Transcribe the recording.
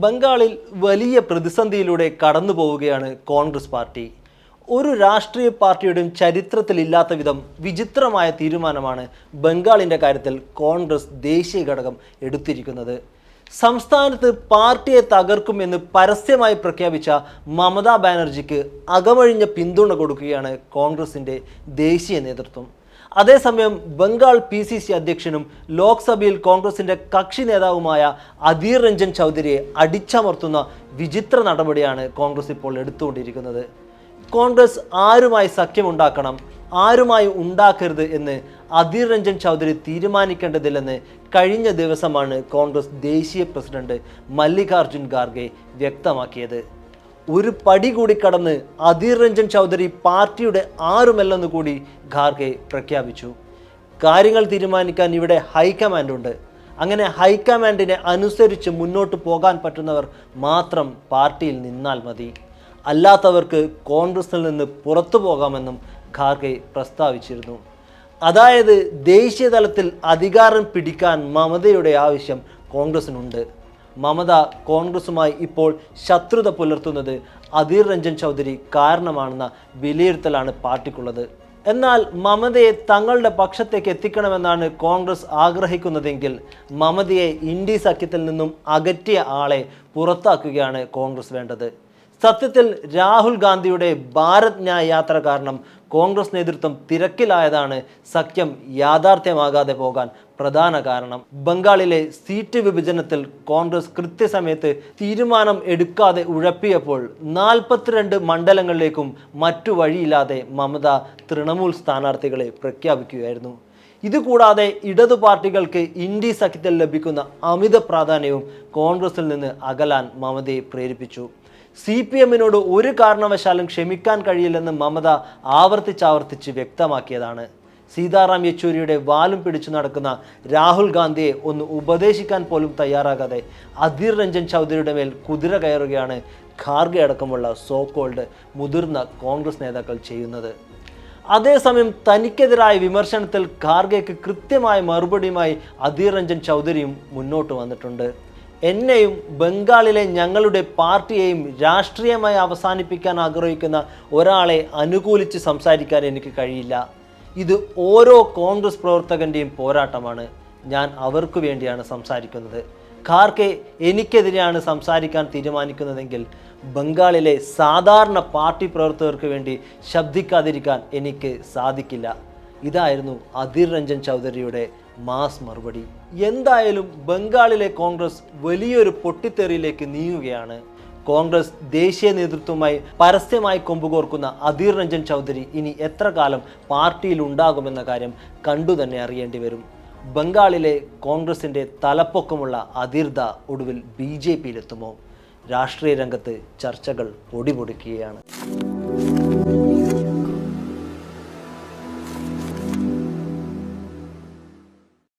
ബംഗാളിൽ വലിയ പ്രതിസന്ധിയിലൂടെ കടന്നു പോവുകയാണ് കോൺഗ്രസ് പാർട്ടി. ഒരു രാഷ്ട്രീയ പാർട്ടിയുടെയും ചരിത്രത്തിലില്ലാത്ത വിധം വിചിത്രമായ തീരുമാനമാണ് ബംഗാളിന്റെ കാര്യത്തിൽ കോൺഗ്രസ് ദേശീയ ഘടകം എടുത്തിരിക്കുന്നത്. സംസ്ഥാനത്ത് പാർട്ടിയെ തകർക്കുമെന്ന് പരസ്യമായി പ്രഖ്യാപിച്ച മമതാ ബാനർജിക്ക് അകമഴിഞ്ഞ പിന്തുണ കൊടുക്കുകയാണ് കോൺഗ്രസിന്റെ ദേശീയ നേതൃത്വം. അതേസമയം ബംഗാൾ പി സി സി അധ്യക്ഷനും ലോക്സഭയിൽ കോൺഗ്രസിന്റെ കക്ഷി നേതാവുമായ അധീർ രഞ്ജൻ ചൗധരിയെ അടിച്ചമർത്തുന്ന വിചിത്ര നടപടിയാണ് കോൺഗ്രസ് ഇപ്പോൾ എടുത്തുകൊണ്ടിരിക്കുന്നത്. കോൺഗ്രസ് ആരുമായി സഖ്യമുണ്ടാക്കണം ആരുമായി ഉണ്ടാക്കരുത് എന്ന് അധീർ രഞ്ജൻ ചൗധരി തീരുമാനിക്കേണ്ടതില്ലെന്ന് കഴിഞ്ഞ ദിവസമാണ് കോൺഗ്രസ് ദേശീയ പ്രസിഡന്റ് മല്ലികാർജുൻ ഖാർഗെ വ്യക്തമാക്കിയത്. ഒരു പടി കൂടി കടന്ന് അധീർ രഞ്ജൻ ചൗധരി പാർട്ടിയുടെ ആരുമല്ലെന്ന് കൂടി ഖാർഗെ പ്രഖ്യാപിച്ചു. കാര്യങ്ങൾ തീരുമാനിക്കാൻ ഇവിടെ ഹൈക്കമാൻഡ് ഉണ്ട് അങ്ങനെ ഹൈക്കമാൻഡിനെ അനുസരിച്ച് മുന്നോട്ട് പോകാൻ പറ്റുന്നവർ മാത്രം പാർട്ടിയിൽ നിന്നാൽ മതി. അല്ലാത്തവർക്ക് കോൺഗ്രസിൽ നിന്ന് പുറത്തു പോകാമെന്നും ഖാർഗെ പ്രസ്താവിച്ചിരുന്നു. അതായത് ദേശീയ തലത്തിൽ അധികാരം പിടിക്കാൻ മമതയുടെ ആവശ്യം കോൺഗ്രസിനുണ്ട്. മമത കോൺഗ്രസുമായി ഇപ്പോൾ ശത്രുത പുലർത്തുന്നത് അധീർ രഞ്ജൻ ചൗധരി കാരണമാണെന്ന വിലയിരുത്തലാണ് പാർട്ടിക്കുള്ളത്. എന്നാൽ മമതയെ തങ്ങളുടെ പക്ഷത്തേക്ക് എത്തിക്കണമെന്നാണ് കോൺഗ്രസ് ആഗ്രഹിക്കുന്നതെങ്കിൽ മമതയെ ഇന്ത്യ സഖ്യത്തിൽ നിന്നും അകറ്റിയ ആളെ പുറത്താക്കുകയാണ് കോൺഗ്രസ് വേണ്ടത്. സത്യത്തിൽ രാഹുൽ ഗാന്ധിയുടെ ഭാരത് ന്യായ യാത്ര കാരണം കോൺഗ്രസ് നേതൃത്വം തിരക്കിലായതാണ് സഖ്യം യാഥാർത്ഥ്യമാകാതെ പോകാൻ പ്രധാന കാരണം. ബംഗാളിലെ സീറ്റ് വിഭജനത്തിൽ കോൺഗ്രസ് കൃത്യസമയത്ത് തീരുമാനം എടുക്കാതെ ഉഴപ്പിയപ്പോൾ നാൽപ്പത്തിരണ്ട് മണ്ഡലങ്ങളിലേക്കും മറ്റു വഴിയില്ലാതെ മമത തൃണമൂൽ സ്ഥാനാർത്ഥികളെ പ്രഖ്യാപിക്കുകയായിരുന്നു. ഇതുകൂടാതെ ഇടതു പാർട്ടികൾക്ക് ഇന്ത്യ സഖ്യത്തിൽ ലഭിക്കുന്ന അമിത പ്രാധാന്യവും കോൺഗ്രസിൽ നിന്ന് അകലാൻ മമതയെ പ്രേരിപ്പിച്ചു. സി പി എമ്മിനോട് ഒരു കാരണവശാലും ക്ഷമിക്കാൻ കഴിയില്ലെന്ന് മമത ആവർത്തിച്ചാവർത്തിച്ച് വ്യക്തമാക്കിയതാണ്. സീതാറാം യെച്ചൂരിയുടെ വാലും പിടിച്ചു നടക്കുന്ന രാഹുൽ ഗാന്ധിയെ ഒന്ന് ഉപദേശിക്കാൻ പോലും തയ്യാറാകാതെ അധീർ രഞ്ജൻ ചൗധരിയുടെ മേൽ കുതിര കയറുകയാണ് ഖാർഗെ അടക്കമുള്ള സോ കോൾഡ് മുതിർന്ന കോൺഗ്രസ് നേതാക്കൾ ചെയ്യുന്നത്. അതേസമയം തനിക്കെതിരായ വിമർശനത്തിൽ ഖാർഗെക്ക് കൃത്യമായ മറുപടിയുമായി അധീർ രഞ്ജൻ ചൗധരിയും മുന്നോട്ട് വന്നിട്ടുണ്ട്. എന്നെയും ബംഗാളിലെ ഞങ്ങളുടെ പാർട്ടിയെയും രാഷ്ട്രീയമായി അവസാനിപ്പിക്കാൻ ആഗ്രഹിക്കുന്ന ഒരാളെ അനുകൂലിച്ച് സംസാരിക്കാൻ എനിക്ക് കഴിയില്ല. ഇത് ഓരോ കോൺഗ്രസ് പ്രവർത്തകന്റെയും പോരാട്ടമാണ്. ഞാൻ അവർക്ക് വേണ്ടിയാണ് സംസാരിക്കുന്നത്. ഖാർക്കെ എനിക്കെതിരെയാണ് സംസാരിക്കാൻ തീരുമാനിക്കുന്നതെങ്കിൽ ബംഗാളിലെ സാധാരണ പാർട്ടി പ്രവർത്തകർക്ക് വേണ്ടി ശബ്ദിക്കാതിരിക്കാൻ എനിക്ക് സാധിക്കില്ല. ഇതായിരുന്നു അധീർ രഞ്ജൻ ചൗധരിയുടെ മാസ് മറുപടി. എന്തായാലും ബംഗാളിലെ കോൺഗ്രസ് വലിയൊരു പൊട്ടിത്തെറിയിലേക്ക് നീങ്ങുകയാണ്. കോൺഗ്രസ് ദേശീയ നേതൃത്വവുമായി പരസ്യമായി കൊമ്പുകോർക്കുന്ന അധീർ രഞ്ജൻ ചൗധരി ഇനി എത്ര കാലം പാർട്ടിയിൽ ഉണ്ടാകുമെന്ന കാര്യം കണ്ടു തന്നെ അറിയേണ്ടി വരും. ബംഗാളിലെ കോൺഗ്രസിന്റെ തലപ്പൊക്കമുള്ള അധീർദ ഒടുവിൽ ബി ജെ പിയിലെത്തുമോ? രാഷ്ട്രീയ രംഗത്ത് ചർച്ചകൾ പൊടിപൊടിക്കുകയാണ്.